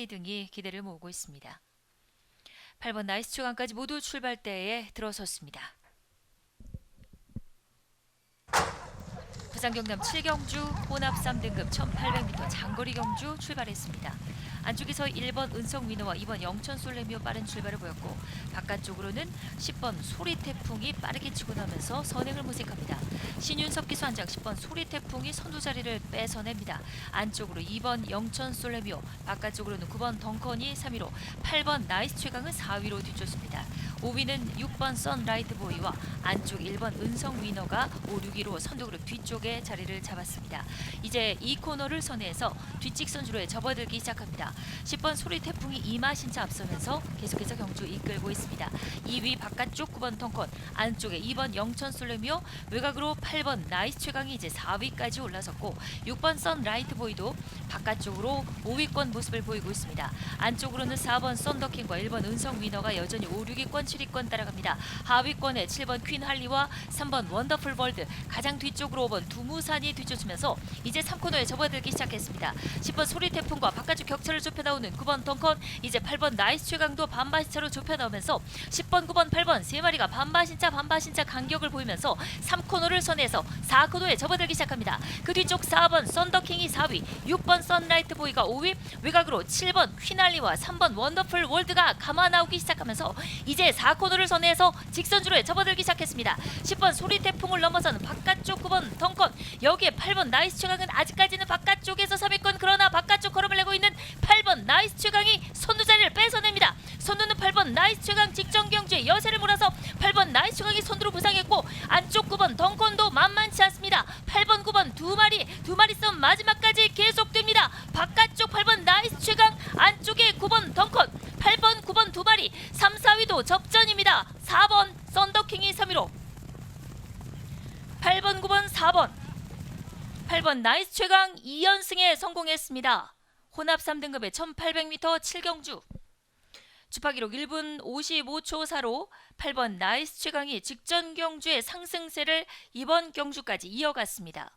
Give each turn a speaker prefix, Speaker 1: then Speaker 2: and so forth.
Speaker 1: 퀸할리 등이 기대를 모으고 있습니다. 8번 나이스 초강까지 모두 출발대에 들어섰습니다. 부산 경남 7경주 혼합 3등급 1800m 장거리 경주 출발했습니다. 안쪽에서 1번 은성 위너와 2번 영천 솔레미오 빠른 출발을 보였고 바깥쪽으로는 10번 소리 태풍이 빠르게 치고 나면서 선행을 모색합니다. 신윤석 기수 한장 10번 소리 태풍이 선두 자리를 뺏어냅니다. 안쪽으로 2번 영천 솔레미오 바깥쪽으로는 9번 덩컨이 3위로 8번 나이스 최강은 4위로 뒤쫓습니다. 5위는 6번 선라이트 보이와 안쪽 1번 은성 위너가 5, 6위로 선두그룹 뒤쪽에 자리를 잡았습니다. 이제 이 코너를 선회해서 뒷직선 주로에 접어들기 시작합니다. 10번 소리 태풍이 이마신차 앞서면서 계속해서 경주 이끌고 있습니다. 2위 바깥쪽 9번 덩컨 안쪽에 2번 영천 솔레미오 외곽으로 8번 나이스 최강이 이제 4위까지 올라섰고 6번 선라이트 보이도 바깥쪽으로 5위권 모습을 보이고 있습니다. 안쪽으로는 4번 썬더킹과 1번 은성 위너가 여전히 5, 6위권, 7위권 따라갑니다. 하위권에 7번 퀸 할리와 3번 원더풀 월드 가장 뒤쪽으로 5번 두무산이 뒤쫓으면서 이제 3코너에 접어들기 시작했습니다. 10번 소리 태풍과 바깥쪽 격차를 좁혀 나오는 9번 덩컨 이제 8번 나이스 최강도 반바신차로 좁혀 나오면서 10번 9번 8번 세 마리가 반바신차 반바신차 간격을 보이면서 3코너를 선해서 4코너에 접어들기 시작합니다. 그 뒤쪽 4번 썬더킹이 4위 6번 선라이트 보이가 5위 외곽으로 7번 퀴날리와 3번 원더풀 월드가 감아 나오기 시작하면서 이제 4코너를 선해서 직선주로에 접어들기 시작했습니다. 10번 소리 태풍을 넘어서는 바깥쪽 9번 덩컨 여기에 8번 나이스 최강은 아직까지는 바깥쪽에서 3위권 그러나 바깥쪽 걸음을 내고 있는 8번 나이스 최강이 선두 자리를 뺏어냅니다. 선두는 8번 나이스 최강 직전 경주에 여세를 몰아서 8번 나이스 최강이 선두로 부상했고 안쪽 9번 덩컨도 만만치 않습니다. 8번 9번 두 마리 두 마리 싸움 마지막까지 계속됩니다. 바깥쪽 8번 나이스 최강 안쪽에 9번 덩컨 8번 9번 두 마리 3, 4위도 접전입니다. 4번 썬더킹이 3위로 8번 9번 4번 8번 나이스 최강 2연승에 성공했습니다. 혼합 3등급의 1800m 7경주 주파 기록 1분 55초 4로 8번 나이스 최강이 직전 경주의 상승세를 이번 경주까지 이어갔습니다.